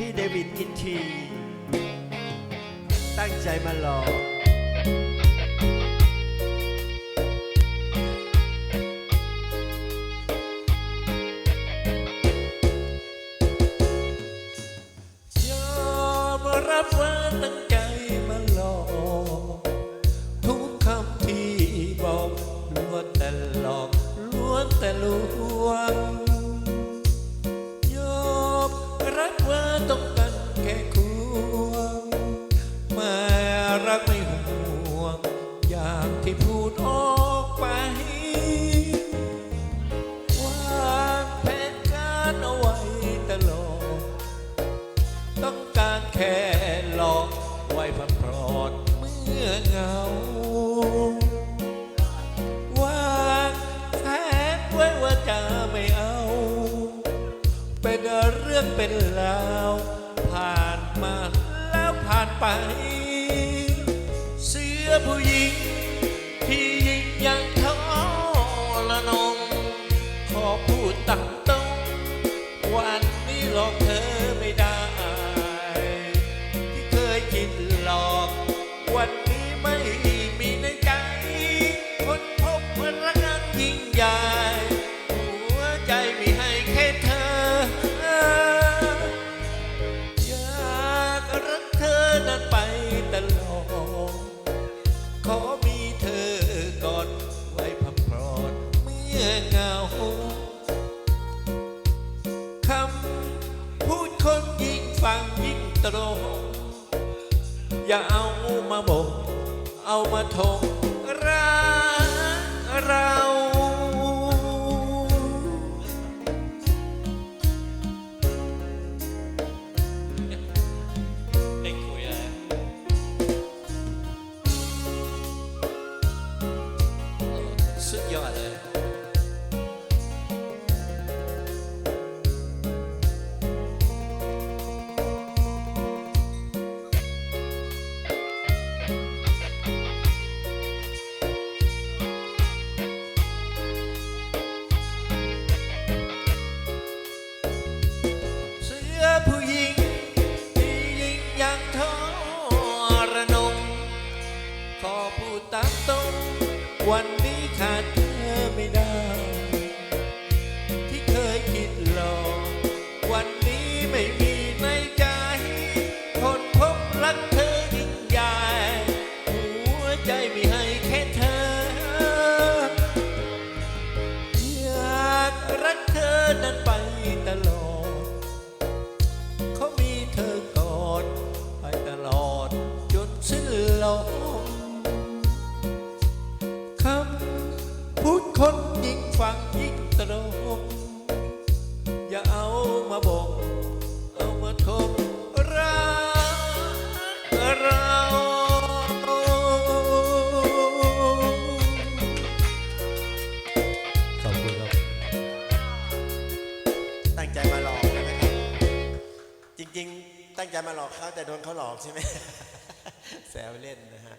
พี่เดวิดอินที ตั้งใจมาหลอกยอมรับว่าตั้ง รักไม่ห่วง อยางที่พูดออกไปวางแผนการเอาไว้ตลอด ต้องการแค่หลอกไว้พักพรอดเมื่อเหงาวางแผนไว้ว่าจะไม่เอา เป็นเรื่องเป็นราวผ่านมาแล้วผ่านไป สื้อ ฟังยิ่งตรง อย่าเอามาบกเอามาทงรักเรา ได้คุยแล้วสุดยอดเลย วันนี้ขาดเธอไม่ได้ ยิ่งฟังยิ่งตรง อย่าเอามาบอกเอามาทมรักเราขอบคุณครับ ตั้งใจมาหลอกใช่ไหมครับจริง ๆ ตั้งใจมาหลอกเขาแต่โดนเขาหลอกใช่ไหม แซวเล่นนะฮะ